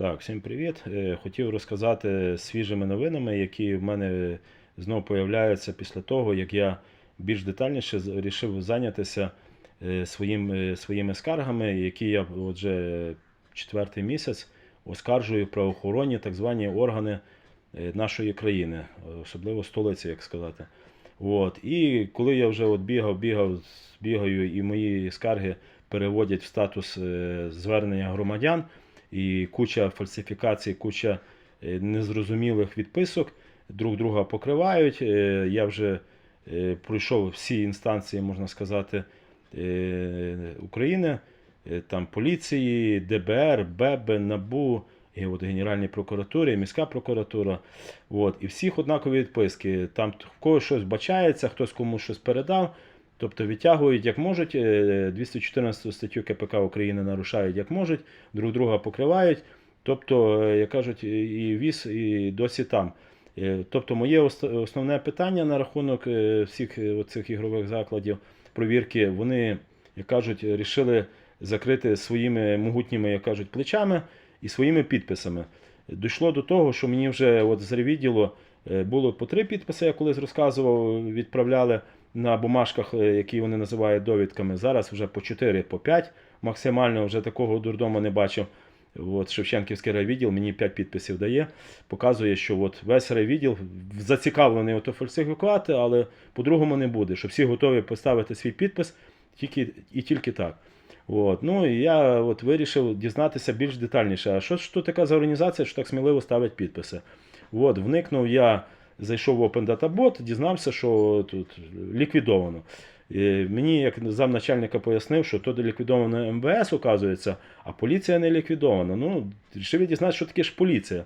Так, всім привіт. Е, Хотів розказати свіжими новинами, які в мене знову появляються після того, як я більш детальніше вирішив зайнятися е, своїм, е, своїми скаргами, які я вже четвертий місяць оскаржую правоохоронні так звані органи нашої країни, особливо столиці, як сказати. От. І коли я вже от бігав, бігав, бігаю, і мої скарги переводять в статус звернення громадян, і куча фальсифікацій, куча е, незрозумілих відписок друг друга покривають. Е, Я вже е, пройшов всі інстанції, можна сказати, України, там поліції, ДБР, БЕБ, НАБУ, і от Генеральній прокуратурі, міська прокуратура. От, і всіх однакові відписки. Там в когось щось бачається, хтось комусь щось передав. Тобто відтягують як можуть, е, 214 статтю КПК України нарушають як можуть, друг друга покривають. Тобто, е, як кажуть, і віз, і досі там. Е, Тобто, моє основне питання на рахунок е, всіх е, цих ігрових закладів провірки, вони, як кажуть, рішили закрити своїми могутніми, як кажуть, плечами і своїми підписами. Дійшло до того, що мені вже от з ревідділу е, було по три підписи, я колись розказував, відправляли на бумажках, е, які вони називають довідками. Зараз вже по 4, по 5. Максимально вже такого дурдому не бачив. От Шевченківський райвідділ мені 5 підписів дає. Показує, що от весь райвідділ зацікавлений ото фальсифікувати, але по-другому не буде. Що всі готові поставити свій підпис тільки, і тільки так. От. Ну і я от вирішив дізнатися більш детальніше. А що ж тут така за організація, що так сміливо ставить підписи? От, вникнув я, зайшов в Open Data Bot, дізнався, що тут ліквідовано. Е, Мені, як замначальника, пояснив, що то ліквідовано МВС, оказується, а поліція не ліквідована. Ну, вирішив я дізнатися, що таке ж поліція.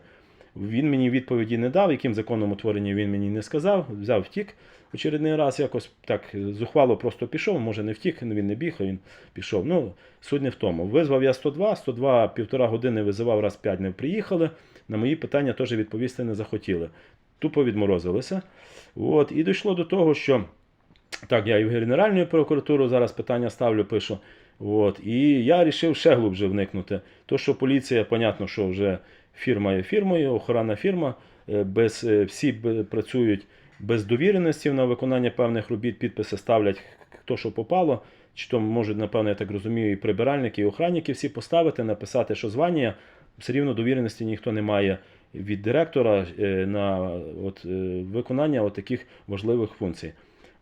Він мені відповіді не дав, яким законом утворення він мені не сказав. Взяв втік. Очередний раз якось так зухвало просто пішов. Може не втік, він не біг, а він пішов. Ну, суть не в тому. Визвав я 102, 102 півтора години визивав, раз п'ять не приїхали. На мої питання теж відповісти не захотіли. Тупо відморозилися. От, і дійшло до того, що так, я і в Генеральну прокуратуру зараз питання ставлю, пишу. От, і я вирішив ще глибше вникнути. То, що поліція, понятно, що вже фірма є фірмою, охоронна фірма, е, без, е, всі працюють без довіреності на виконання певних робіт, підписи ставлять хто що попало. Чи то можуть, напевно, я так розумію, і прибиральники, і охранники всі поставити, написати, що звання. Все рівно довіреності ніхто не має від директора е, на от, е, виконання от таких важливих функцій.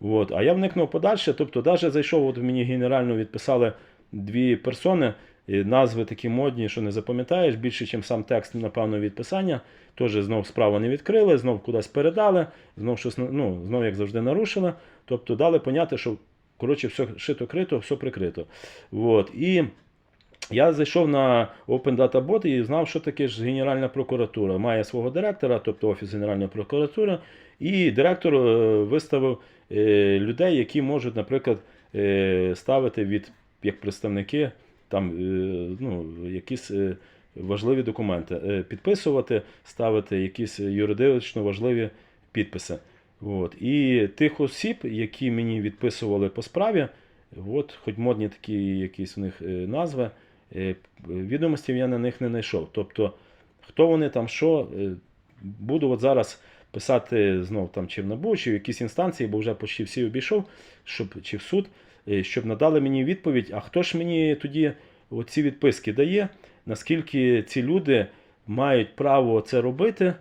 От. А я вникнув подальше, тобто навіть зайшов, от мені генерально відписали дві персони, назви такі модні, що не запам'ятаєш, більше, ніж сам текст, напевно, відписання. Теж знов справу не відкрили, знов кудись передали, знов щось, ну, знов, як завжди, нарушили. Тобто дали поняти, що коротше, все шито-крито, все прикрито. От. І я зайшов на Open Data Bot і знав, що таке ж Генеральна прокуратура. Має свого директора, тобто Офіс Генеральної прокуратури, і директор е, виставив е, людей, які можуть, наприклад, е, ставити від як представники там ну, якісь важливі документи, підписувати, ставити якісь юридично важливі підписи. От. І тих осіб, які мені відписували по справі, от, хоч модні такі якісь у них назви, е, відомостей я на них не знайшов. Тобто, хто вони там, що, е, буду от зараз писати знов там чи в НАБУ, чи в якісь інстанції, бо вже почти всі обійшов, щоб, чи в суд, е, щоб надали мені відповідь, а хто ж мені тоді ці відписки дає, наскільки ці люди мають право це робити.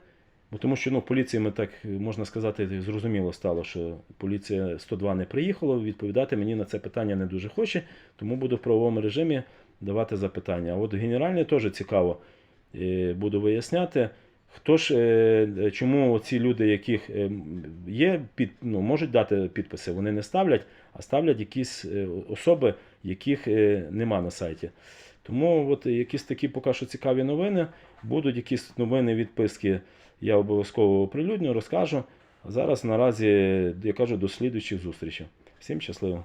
Бо тому що ну, поліції ми так можна сказати, зрозуміло стало, що поліція 102 не приїхала. Відповідати мені на це питання не дуже хоче, тому буду в правовому режимі давати запитання. А от генеральне теж цікаво е, буду виясняти, хто ж е, чому ці люди, яких е, є, під, ну, можуть дати підписи, вони не ставлять, а ставлять якісь е, особи, яких е, нема на сайті. Тому от якісь такі поки що цікаві новини. Будуть якісь новини, відписки, я обов'язково оприлюдню, розкажу. А зараз наразі, я кажу, до слідуючих зустрічей. Всім щасливо!